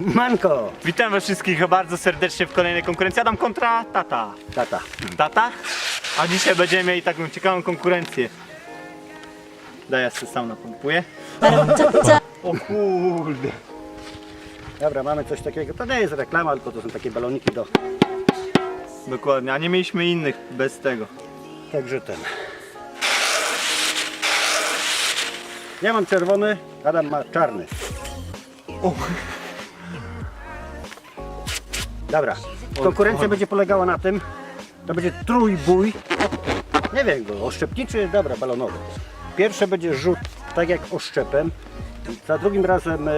Manko! Witam was wszystkich bardzo serdecznie w kolejnej konkurencji. Adam kontra tata. Tata. Tata? A dzisiaj będziemy mieli taką ciekawą konkurencję. Daj ja sobie sam napompuję. O kurde. Dobra, mamy coś takiego. To nie jest reklama, tylko to są takie baloniki do... Dokładnie, a nie mieliśmy innych bez tego. Także ten. Ja mam czerwony, Adam ma czarny. Dobra. Konkurencja będzie polegała na tym, to będzie trójbój. Nie wiem go, oszczepniczy, dobra, balonowy. Pierwsze będzie rzut tak jak oszczepem. Za drugim razem e,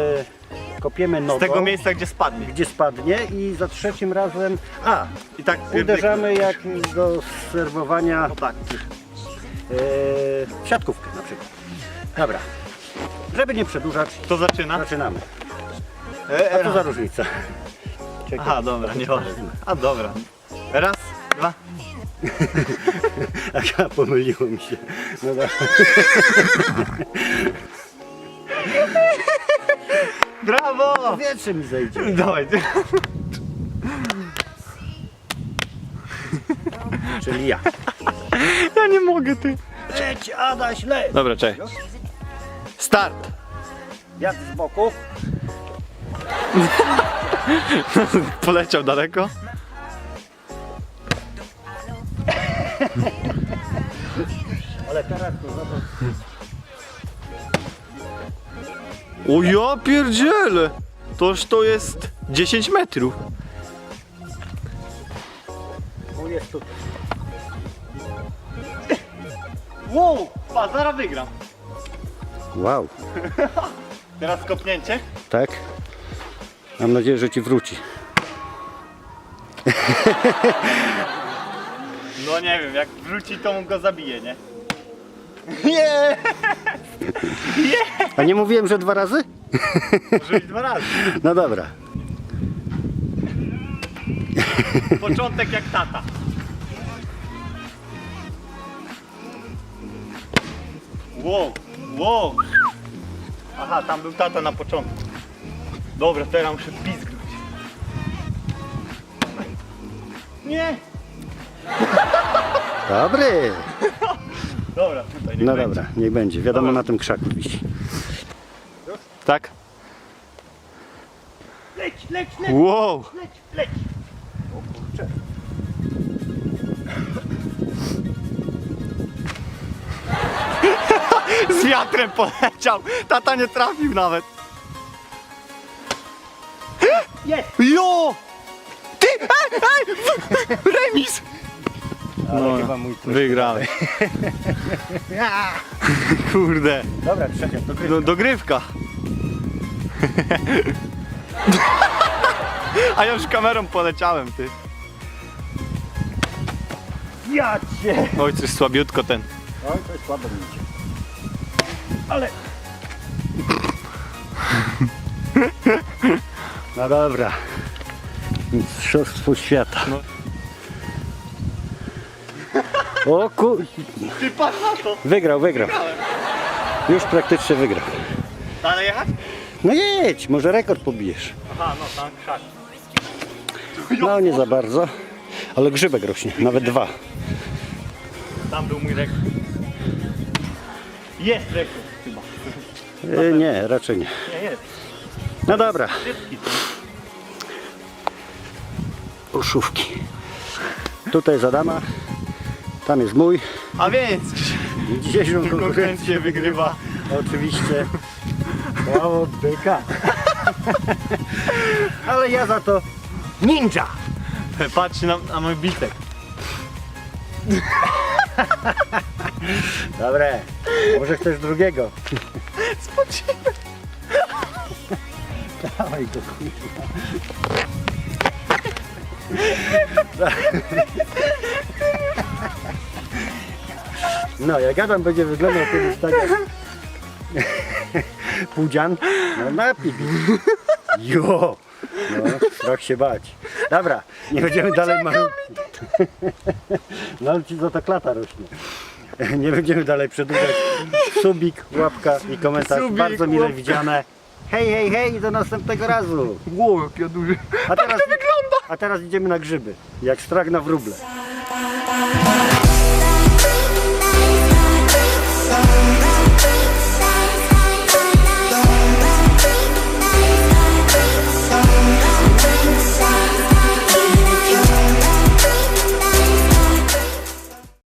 kopiemy nogą, Z tego miejsca, gdzie spadnie. gdzie spadnie i za trzecim razem, a, I tak uderzamy jak do serwowania No tak. e, w siatkówkę na przykład. Dobra. Żeby nie przedłużać, Kto zaczyna? zaczynamy. E, A co za różnica? Czekaj. Aha, dobra, nie ważne. A dobra. Raz, dwa. Aha, pomyliło mi się. No dobra. Brawo! Wietrze mi zejdzie. Dawaj. Czyli ja. Ja nie mogę, ty. Leć, Adaś, leć! Dobra, czekaj. Start! Wiatr z boku. Poleciał daleko. Ale teraz to. O ja pierdzielę! Toż to jest 10 metrów. Bo jest tu. Wow! Pa, zaraz wygram. Wow. Teraz kopnięcie. Tak? Mam nadzieję, że ci wróci. No nie wiem, jak wróci to mu go zabije, nie? Nie! A nie mówiłem, że dwa razy? Być dwa razy. No dobra. Początek jak tata. Wow, wow. Aha, tam był tata na początku. Dobra, teraz muszę pizgnąć. Nie! Dobry. Dobra, tutaj nie No będzie. dobra, niech będzie. Wiadomo, Dobra. na tym krzaku wisi. Tak? Leć, leć, leć, Wow! leć, leć. O kurczę. Z wiatrem poleciał! Tata nie trafił nawet! Jest. Jo! Ty! Ej, ej! w- Remis! Ale No, chyba mój. Wygrałem. Kurde. Dobra, trzecia, to gry. Do, dogrywka. A ja już kamerą poleciałem, ty. Ja cię. Oj, coś słabiutko ten. Oj, to jest słabo mi idzie. Ale... No dobra. Mistrzostwo świata. No. O kur... Ty patrz na to! Wygrał, wygrał. Już praktycznie wygrał. Dalej jechać? No jedź, może rekord pobijesz. Aha, no tam krzak. No nie za bardzo. Ale grzybek rośnie, nawet dwa. Tam był mój rekord. Jest rekord chyba. E, nie, raczej nie. No dobra, uszówki. Tutaj jest Adama, tam jest mój. A więc Dzisiejszą konkurencję wygrywa. oczywiście mało byka. Ale ja za to ninja. Patrz na, na mój bitek. Dobre, może chcesz drugiego. Spoczynę. Dawaj go kurwa. No, jak Adam będzie wyglądał kiedyś tak jak Pudzian, no napij. Jo! No, strach się bać. Dobra, nie będziemy dalej malu... No ale ci za to klata rośnie. Nie będziemy dalej przedłużać. Subik, łapka i komentarz. Subik, Bardzo mile łapka. widziane. Hej, hej, hej do następnego razu. Wow, jaki ja duży. A teraz, wygląda. a teraz idziemy na grzyby. Jak strach na wróble.